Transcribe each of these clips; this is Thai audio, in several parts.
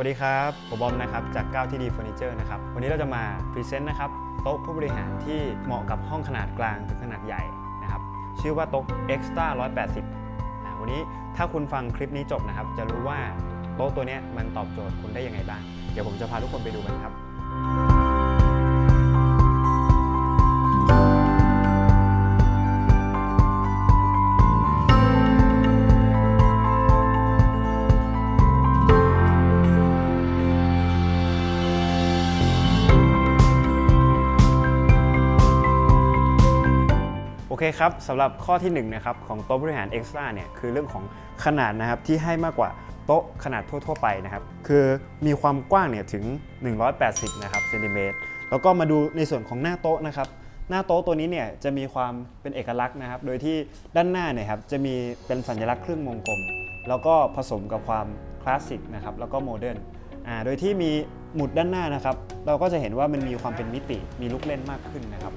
วัสดีครับ ผมบอมนะครับจากก้าวที่ดีเฟอร์นิเจอร์นะครับ วันนี้เราจะมาพรีเซนต์นะครับโต๊ะผู้บริหารที่เหมาะกับห้องขนาดกลางถึงขนาดใหญ่นะครับ ชื่อว่าโต๊ะ Extra 180นะวันนี้ถ้าคุณฟังคลิปนี้จบนะครับ จะรู้ว่าโต๊ะตัวนี้มันตอบโจทย์คุณได้ยังไงบ้าง เดี๋ยวผมจะพาทุกคนไปดูกันครับ เคครับสำหรับข้อที่1นะครับของโต๊ะบริหาร Extra เนี่ยคือเรื่องของขนาดนะครับที่ให้มากกว่าโต๊ะขนาดทั่ว ๆ ไปนะครับ คือมีความกว้างเนี่ยถึง 180 นะครับเซนติเมตรแล้วก็มาดูในส่วนของหน้าโต๊ะนะครับ หน้าโต๊ะตัวนี้เนี่ยจะมีความเป็นเอกลักษณ์นะครับ โดยที่ด้านหน้าเนี่ยครับจะมีเป็นสัญลักษณ์เครื่องวงกลม แล้วก็ผสมกับความคลาสสิกนะครับแล้วก็โมเดิร์นอ่าโดยที่มีหมุดด้านหน้านะครับ เราก็จะเห็นว่ามันมีความเป็นมิติมีลูกเล่นมากขึ้นนะครับ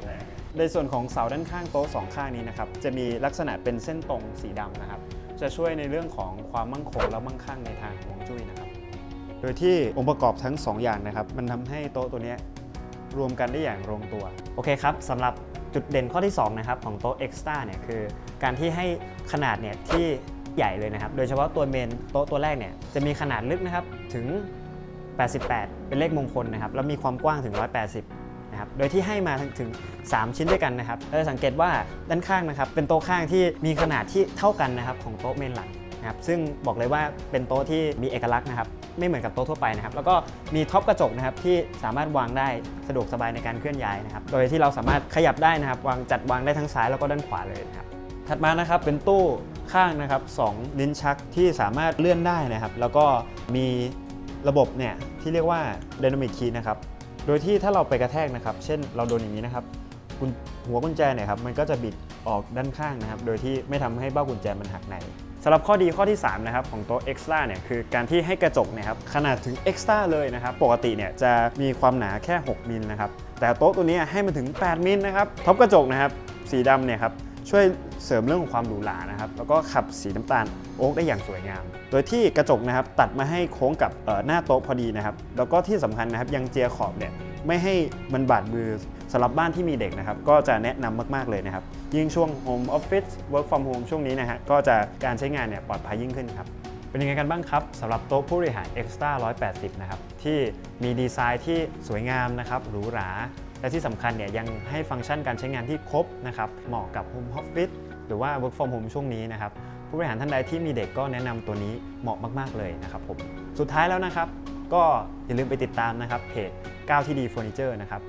ในส่วนของเสาด้านข้างโต๊ะสองข้างนี้นะครับจะมีลักษณะเป็นเส้นตรงสีดำนะครับ จะช่วยในเรื่องของความมั่งคงและมั่งคั่งในทางฮวงจุ้ยนะครับ โดยที่องค์ประกอบทั้ง 2 อย่างนะครับ มันทำให้โต๊ะตัวนี้รวมกันได้อย่างลงตัว โอเคครับสำหรับจุดเด่นข้อที่2นะครับของโต๊ะ Extra เนี่ยคือการที่ให้ขนาดเนี่ยที่ใหญ่เลยนะครับ โดยเฉพาะตัวเมนโต๊ะตัวแรกเนี่ยจะมีขนาดลึกนะครับถึง 88 เป็นเลขมงคลนะครับ แล้วมีความกว้างถึง 180 นะครับโดยที่ให้มาถึง 3 ชิ้นด้วยกันนะครับเราจะสังเกตว่าด้านข้างนะครับเป็นโต๊ะข้างที่มีขนาดที่เท่ากันนะครับของโต๊ะเมนหลักนะครับซึ่งบอกเลยว่าเป็นโต๊ะที่มีเอกลักษณ์นะครับไม่เหมือนกับโต๊ะทั่วไปนะครับแล้วก็มีท็อปกระจกนะครับที่สามารถวางได้สะดวกสบายในการเคลื่อนย้ายนะครับโดยที่เราสามารถขยับได้นะครับวางจัดวางได้ทั้งซ้ายแล้วก็ด้านขวาเลยนะครับถัดมานะครับเป็นตู้ข้างนะครับสองลิ้นชักที่สามารถเลื่อนได้นะครับ แล้วก็มีระบบเนี่ยที่เรียกว่า Dynamic Key นะครับ โดยที่ถ้าเราไปกระแทกนะครับ เช่นเราโดนอย่างนี้นะครับหัวกุญแจเนี่ยครับมันก็จะบิดออกด้านข้างนะครับ โดยที่ไม่ทำให้เบ้ากุญแจมันหักในสำหรับข้อดีข้อที่3นะครับของโต๊ะ Extra เนี่ยคือการที่ให้กระจกเนะครับขนาดถึง Extra เลยนะครับ ปกติเนี่ยจะมีความหนาแค่ 6มิลนะครับแต่โต๊ะตัวนี้ให้มันถึง 8มิลนะครับท็อปกระจกนะครับสีดำเนี่ยครับช่วย เสริมเรื่องของความหรูหรานะครับแล้วก็ขับสีน้ำตาลโอ๊กได้อย่างสวยงาม โดยที่กระจกนะครับตัดมาให้โค้งกับหน้าโต๊ะพอดีนะครับแล้วก็ที่สำคัญนะครับยังเจียขอบเนี่ยไม่ให้มันบาดมือสำหรับบ้านที่มีเด็กนะครับก็จะแนะนำมาก ๆ เลยนะครับ ยิ่งช่วง Home Office Work from Home ช่วงนี้นะฮะก็จะการใช้งานเนี่ยปลอดภัยยิ่งขึ้นครับ เป็นยังไงกันบ้างครับสำหรับโต๊ะผู้บริหาร Extra 180 นะครับ ที่มีดีไซน์ที่สวยงามนะครับหรูหรา และที่สำคัญเนี่ยยังให้ฟังก์ชันการใช้งานที่ครบนะครับเหมาะกับ Home Office รือว่า Work from Home ช่วงนี้นะครับผู้บริหารท่านใดที่มีเด็กก็แนะนำตัวนี้เหมาะมาก ๆ เลยนะครับผมสุดท้ายแล้วนะครับ ก็อย่าลืมไปติดตามนะครับเพจก้าวที่ดีเฟอร์นิเจอร์นะครับ